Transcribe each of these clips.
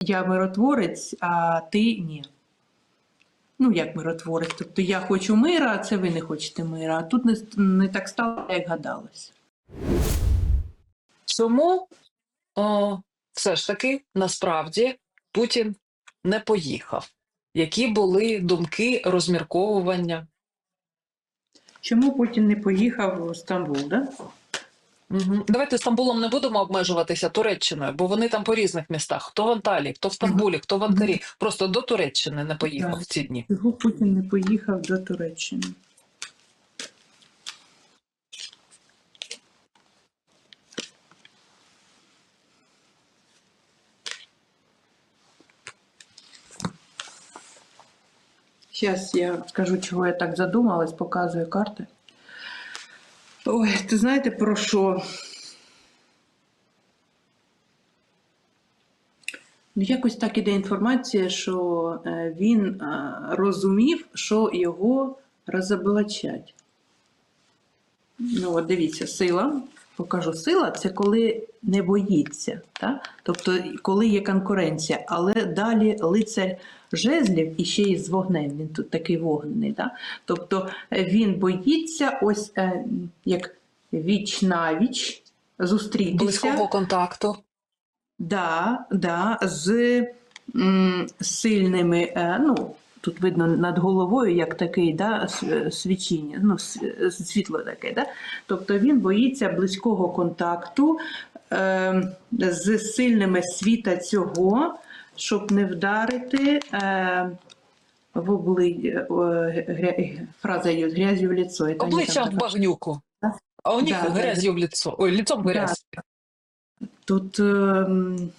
я миротворець, а ти ні. Ну, як миротворець. Тобто я хочу мира, а це ви не хочете мира. А тут не, не так стало, як гадалось. Чому о, все ж таки насправді Путін не поїхав? Які були думки, розмірковування? Чому Путін не поїхав в Стамбул? Да? Угу. Давайте Стамбулом не будемо обмежуватися Туреччиною, бо вони там по різних містах. Хто в Анталії, хто в Стамбулі, хто в Анкарі. Просто до Туреччини не поїхав Так. в ці дні. Чого Путін не поїхав до Туреччини? Зараз я скажу, чого я так задумалась, показую карти. Ой, ти знаєте про що? Ну, якось так іде інформація, що е, він е, розумів, що його розоблачать. Ну, от дивіться, сила. Покажу, сила це коли не боїться. Так? Тобто, коли є конкуренція, але далі лицар жезлів і ще й з вогнем. Він тут такий вогнений. Так? Тобто е, він боїться ось е, як віч навіч зустрітися. Близького контакту. Да, да, з м, сильними, е, ну, тут видно над головою, як такий да, свічіння, ну, світло таке. Да? Тобто він боїться близького контакту е, з сильними світа цього, щоб не вдарити е, в обли... е, фраза є грязю в лицо. Это там в багнюку. Да. А у них Да, да, в лицо. Ой, лицом Да. грязь. Тут ем,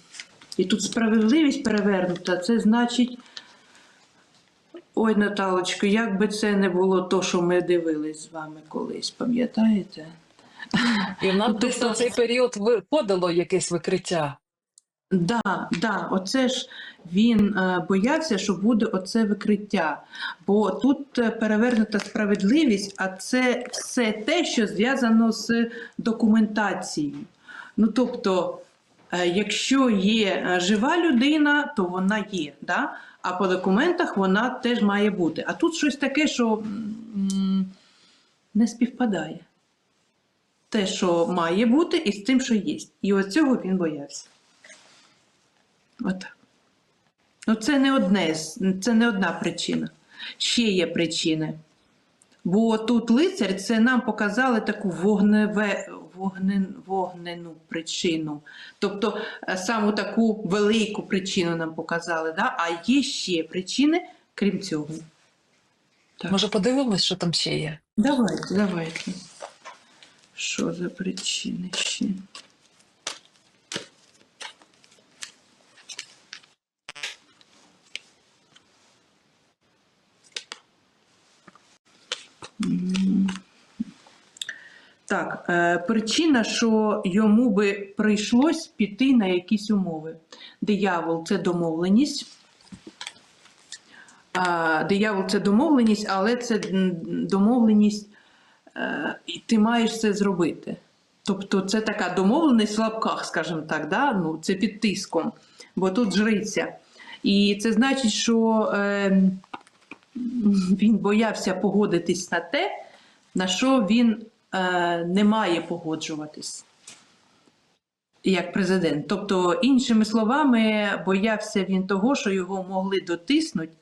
і тут справедливість перевернута, це значить. Ой, Наталочко, як би це не було то, що ми дивились з вами колись, пам'ятаєте? І в нас десь тобто- на цей період виходило якесь викриття. Да, да, оце ж він е, боявся, що буде оце викриття. Бо тут е, перевернута справедливість, а це все те, що зв'язано з документацією. Ну тобто, якщо є е, жива людина, то вона є. Да? А по документах вона теж має бути. А тут щось таке, що не співпадає. Те, що має бути, і з тим, що є. І ось цього він боявся. Отак. Ну, це не одне, це не одна причина. Ще є причини. Бо тут лицар це нам показали таку вогневе, вогнен, вогнену причину. Тобто е, саму таку велику причину нам показали. Да? А є ще причини, крім цього. Так. Може, подивимось, що там ще є? Давайте, давайте. Що за причини ще? М. Так, е, причина, що йому би прийшлось піти на якісь умови. Диявол це домовленість. Диявол це домовленість, але це домовленість, е, і ти маєш це зробити. Тобто це така домовленість в лапках, скажімо так, да? ну, це під тиском, бо тут жриця. І це значить, що е, він боявся погодитись на те, на що він е, не має погоджуватись як президент. Тобто, іншими словами, боявся він того, що його могли дотиснути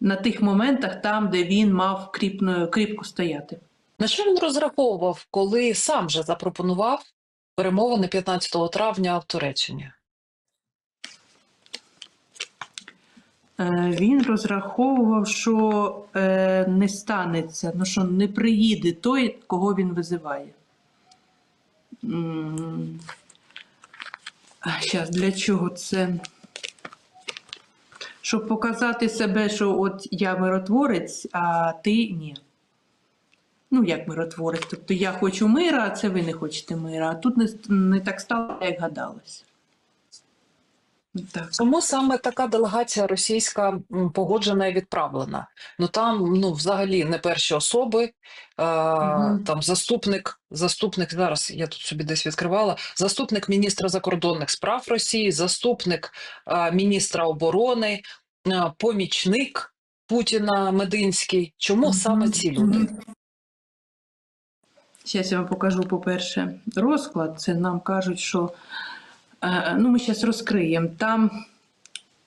на тих моментах, там, де він мав кріпно, кріпко стояти. На що він розраховував, коли сам же запропонував перемовини 15 травня в Туреччині? Е, Він розраховував, що е, не станеться, ну що не приїде той, кого він визиває. А зараз для чого це? Щоб показати себе, що от я миротворець, а ти ні. Ну, як миротворець. Тобто я хочу мира, а це ви не хочете мира. А тут не, не так стало, як гадалось. Так. Чому саме така делегація російська погоджена і відправлена? Ну там ну взагалі не перші особи. Е, Мгм. Там заступник, заступник зараз я тут собі десь відкривала. Заступник міністра закордонних справ Росії, заступник е, міністра оборони, е, помічник Путіна Мединський. Чому Мгм. саме ці люди? Зараз я вам покажу, по-перше, розклад. Це нам кажуть, що ну, ми зараз розкриємо. Там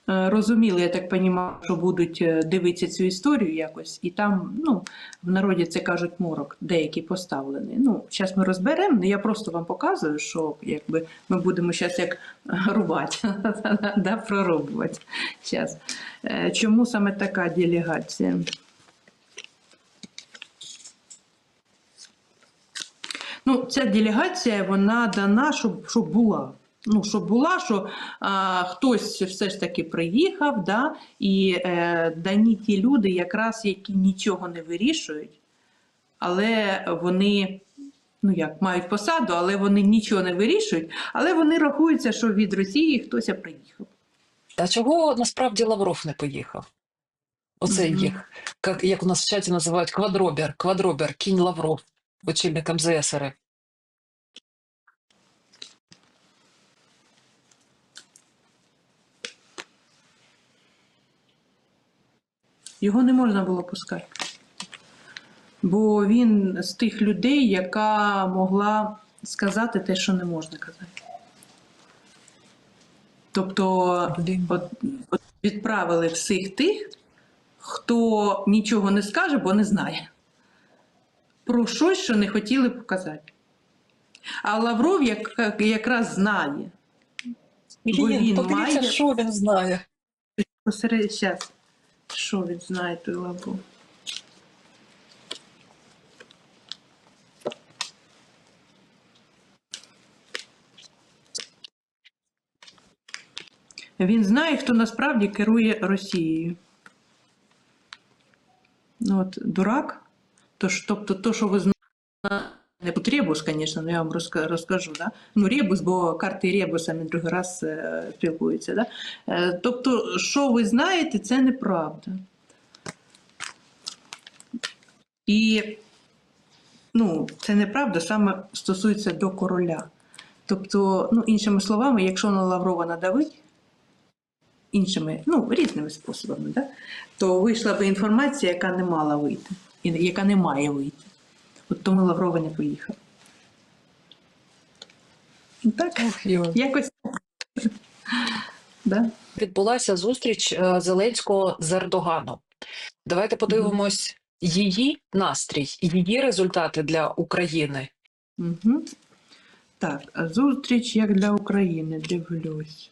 е, розуміли, я так розумію, що будуть е, дивитися цю історію якось, і там, ну, в народі це кажуть морок, деякі поставлені. Ну, зараз ми розберемо, але я просто вам показую, що якби ми будемо зараз як рубати, да, прорубувати. Щас. Е, Чому саме така делегація? Ну, ця делегація вона дана, щоб, щоб була. Ну, щоб була, що а, хтось все ж таки приїхав, да, і е, дані ті люди, якраз які нічого не вирішують, але вони ну як мають посаду, але вони нічого не вирішують, але вони рахуються, що від Росії хтось приїхав. А чого насправді Лавров не поїхав? Оце Мгм. їх, як, як у нас в чаті називають, квадробер, квадробер, кінь Лавров, очільник МЗС РФ. Його не можна було пускати. Бо він з тих людей, яка могла сказати те, що не можна казати. Тобто от, от відправили всіх тих, хто нічого не скаже, бо не знає. Про щось, що не хотіли показати. А Лавров як, якраз знає. Бо він подивіться, має- що він знає. Посеред зараз. Що він знає той Лавров? Він знає, хто насправді керує Росією. Ну от дурак. Тож, тобто, то, що ви знаєте, не тут ребус, звісно, я вам розкажу. Да? Ну, ребус, бо карти ребусами другий раз е, спілкуються. Да? Е, тобто, що ви знаєте, це неправда. І ну, це неправда саме стосується до короля. Тобто, ну, іншими словами, якщо на Лаврова надавить, іншими, ну, різними способами, да? то вийшла би інформація, яка не мала вийти, яка не має вийти. От тому Лаврова не поїхав. Так, якось. Да? Відбулася зустріч е, Зеленського з Ердоганом. Давайте подивимось її настрій, її результати для України. Угу. Так, зустріч як для України, дивлюсь.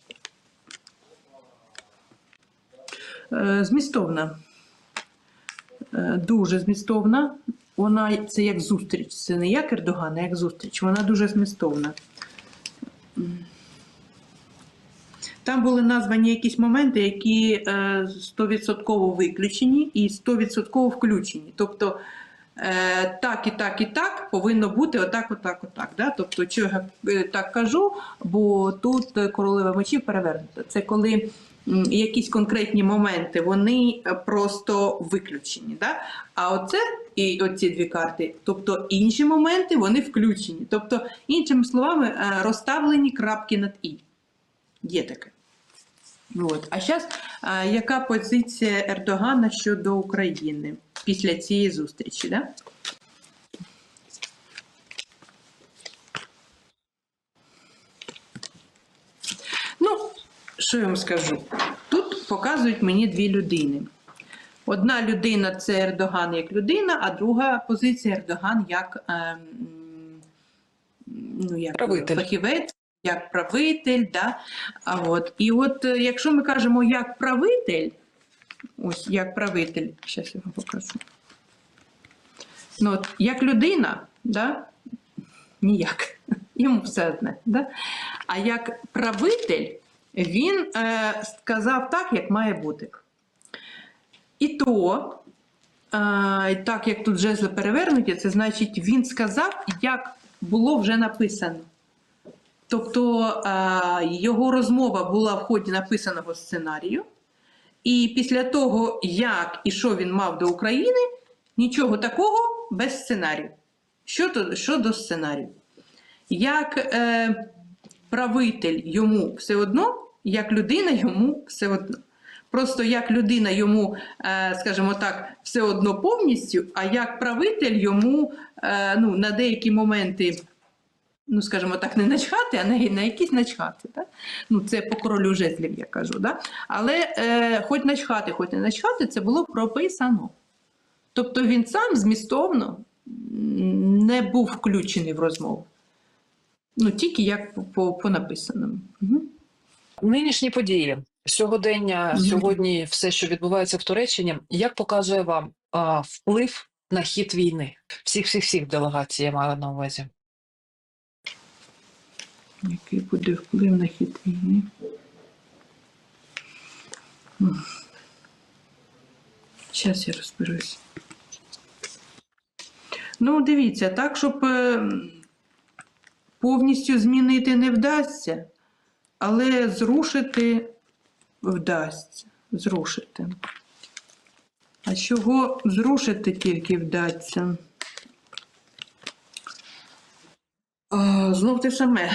Е, Змістовна. Е, Дуже змістовна. Вона це як зустріч. Це не як Ердоган, а як зустріч. Вона дуже змістовна. Там були названі якісь моменти, які е, 100% виключені і 100% включені. Тобто е, так і так і так повинно бути отак, отак, отак. Да? Тобто, що я е, так кажу, бо тут е, королева мечів перевернута. Це коли якісь конкретні моменти вони е, просто виключені. Да? А оце і оці дві карти, тобто інші моменти вони включені. Тобто, іншими словами, е, розставлені крапки над і. Є таке. От. А зараз яка позиція Ердогана щодо України після цієї зустрічі? Да? Ну, що я вам скажу? Показують мені дві людини. Одна людина це Ердоган як людина, а друга позиція Ердоган як, ем, ну, як Правитель. фахівець, як правитель. Да? А от. І от е, якщо ми кажемо як правитель, ось як правитель, зараз я вам покажу. Ну, от, як людина, да? ніяк. Йому все одне. Да? А як правитель, він е, сказав так, як має бути. І то, е, так як тут жезли перевернуті, це значить, він сказав, як було вже написано. Тобто е, його розмова була в ході написаного сценарію, і після того, як і що він мав до України, нічого такого без сценарію. Щодо, щодо сценарію. Як е, правитель йому все одно, як людина йому все одно. Просто як людина йому, е, скажімо так, все одно повністю, а як правитель йому е, ну, на деякі моменти, ну, скажімо так, не начхати, а на, якісь начхати. Так? Ну, це по королю жезлів, я кажу. Да? Але е, хоч начхати, хоч не начхати, це було прописано. Тобто він сам змістовно не був включений в розмову. Ну, тільки як по, по, по написаному. Угу. Нинішні події, сьогодення, сьогодні все, що відбувається в Туреччині, як показує вам а, вплив на хід війни? Всіх всіх всіх делегацій я маю на увазі. Який буде вплив на хід війни? Зараз я розберусь. Ну, дивіться, так, щоб е, повністю змінити не вдасться, але зрушити вдасться. Зрушити. А чого зрушити тільки вдасться? Знов те саме,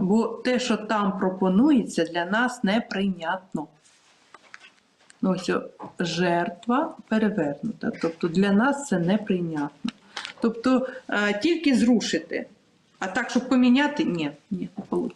бо те, що там пропонується, для нас неприйнятно. Ну, ось жертва перевернута. Тобто для нас це неприйнятно. Тобто тільки зрушити. А так, щоб поміняти, ні, ні, не вийде.